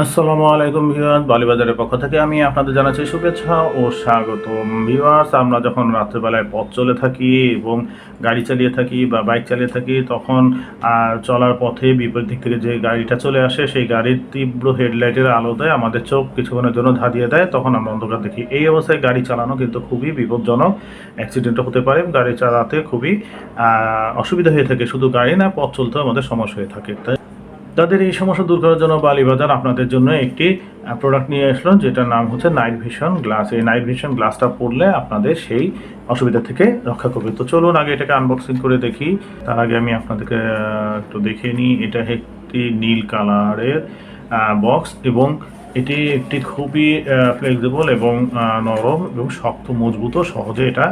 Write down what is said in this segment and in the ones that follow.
আসসালামু আলাইকুম ভিউয়ার্স, বালিবাজারের পক্ষ থেকে আমি আপনাদের জানাচ্ছি শুভেচ্ছা ও স্বাগতম। ভিউয়ার্স, আমরা যখন রাত্রেবেলায় পথ চলে থাকি এবং গাড়ি চালিয়ে থাকি বা বাইক চালিয়ে থাকি, তখন চলার পথে বিপরীত দিক থেকে যে গাড়িটা চলে আসে, সেই গাড়ির তীব্র হেডলাইটের আলোতে আমাদের চোখ কিছুক্ষণের জন্য ধাঁধিয়ে দেয়। তখন আমরা অন্ধকার দেখি। এই অবস্থায় গাড়ি চালানো কিন্তু খুবই বিপজ্জনক। অ্যাক্সিডেন্টও হতে পারে, গাড়ি চালাতে খুবই অসুবিধা হয়ে থাকে। শুধু গাড়ি না, পথ চলতেও আমাদের সমস্যা হয়ে থাকে। তাই তাদের এই সমস্যা দূর করার জন্য বালিবাজার আপনাদের জন্য একটি প্রোডাক্ট নিয়ে আসলো যেটার নাম হচ্ছে নাইট ভিশন গ্লাস এই নাইট ভিশন গ্লাসটা পরলে আপনাদের সেই অসুবিধা থেকে রক্ষা করবে। তো চলুন আগে এটাকে আনবক্সিং করে দেখি। তার আগে আমি আপনাদেরকে একটু দেখে নিই। এটা একটি নীল কালারের বক্স এবং এটি একটি খুবই ফ্লেক্সিবল এবং নরম এবং শক্ত, মজবুত সহজে এটা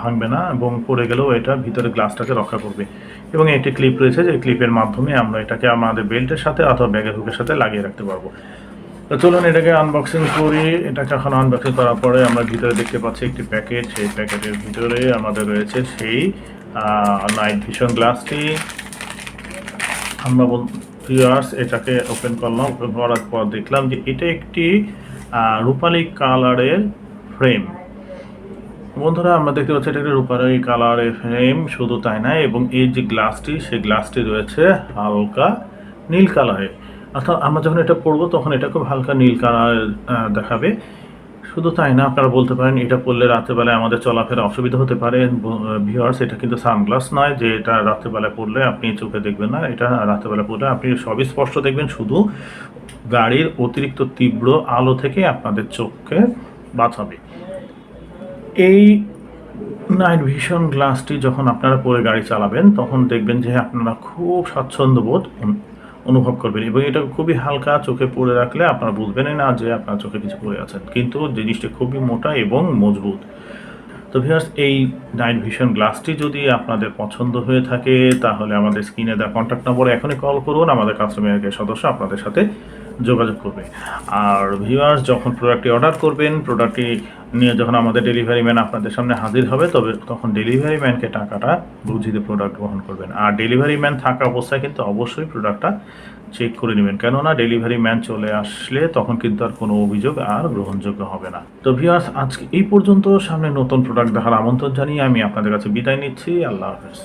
ভাঙবে না এবং পড়ে গেলেও এটা ভিতরে গ্লাসটাকে রক্ষা করবে। এবং একটি ক্লিপ রয়েছে, যে ক্লিপের মাধ্যমে আমরা এটাকে আমাদের বেল্টের সাথে অথবা ব্যাগের হুকের সাথে লাগিয়ে রাখতে পারব। তো চলুন এটাকে আনবক্সিং করি। এটাকে এখন আনবক্সিং করার পরে আমরা ভিতরে দেখতে পাচ্ছি একটি প্যাকেট। সেই প্যাকেটের ভিতরে আমাদের রয়েছে সেই নাইট ভিশন গ্লাসটি আমরা ভিউয়ার্স এটাকে ওপেন করলাম ওপেন করার পর দেখলাম যে এটা একটি রূপালী কালারের ফ্রেম বন্ধুরা, আমরা দেখতে পাচ্ছি এটা একটা রূপালী কালারের ফ্রেম শুধু তাই না এবং এই যে গ্লাসটি সেই গ্লাসটি রয়েছে হালকা নীল কালারের। অর্থাৎ আমরা যখন এটা পরবো, তখন এটা খুব হালকা নীল কালার দেখাবে। শুধু তাই না, আপনারা বলতে পারেন, এটা পরলে রাত্রেবেলায় আমাদের চলাফেরা অসুবিধা হতে পারে। ভিউয়ার্স এটা কিন্তু সানগ্লাস নয় যে এটা রাত্রেবেলায় পরলে আপনি চোখে দেখবেন না। এটা রাত্রেবেলা পরলে আপনি সবই স্পষ্ট দেখবেন, শুধু গাড়ির অতিরিক্ত তীব্র আলো থেকে আপনাদের চোখকে বাঁচাবে। এই নাইট ভিশন গ্লাসটি যখন আপনারা পরে গাড়ি চালাবেন, তখন দেখবেন যে আপনারা খুব স্বাচ্ছন্দ্যবোধ অনু- অনুভব করবেন এবং এটা খুবই হালকা চোখে পরে রাখলে আপনারা বুঝবেনই না যে আপনার চোখে কিছু পড়ে আছেন কিন্তু জিনিসটি খুবই মোটা এবং মজবুত। তো ভিউয়ার্স, এই নাইট ভিশন গ্লাসটি যদি আপনাদের পছন্দ হয়ে থাকে, তাহলে আমাদের স্ক্রিনে দেওয়া কন্ট্যাক্ট নম্বরে এখনই কল করুন। আমাদের কাস্টমার কেয়ার সদস্য আপনাদের সাথে যোগাযোগ করবে। আর ভিউয়ার্স যখন প্রোডাক্টটি অর্ডার করবেন প্রোডাক্টটি নিয়ে যখন আমাদের ডেলিভারি ম্যান আপনাদের সামনে হাজির হবে, তবে তখন ডেলিভারি ম্যানকে টাকাটা বুঝিয়ে প্রোডাক্ট গ্রহণ করবেন। আর ডেলিভারি ম্যান থাকা অবস্থায় কিন্তু অবশ্যই প্রোডাক্টটা চেক করে নেবেন। কেননা ডেলিভারি ম্যান চলে আসলে তখন কিন্তু আর কোনো অভিযোগ আর গ্রহণযোগ্য হবে না। তো ভিউয়ার্স আজকে এই পর্যন্ত। সামনে নতুন প্রোডাক্ট দেখার আমন্ত্রণ জানিয়ে আমি আপনাদের কাছে বিদায় নিচ্ছি। আল্লাহ হাফেজ।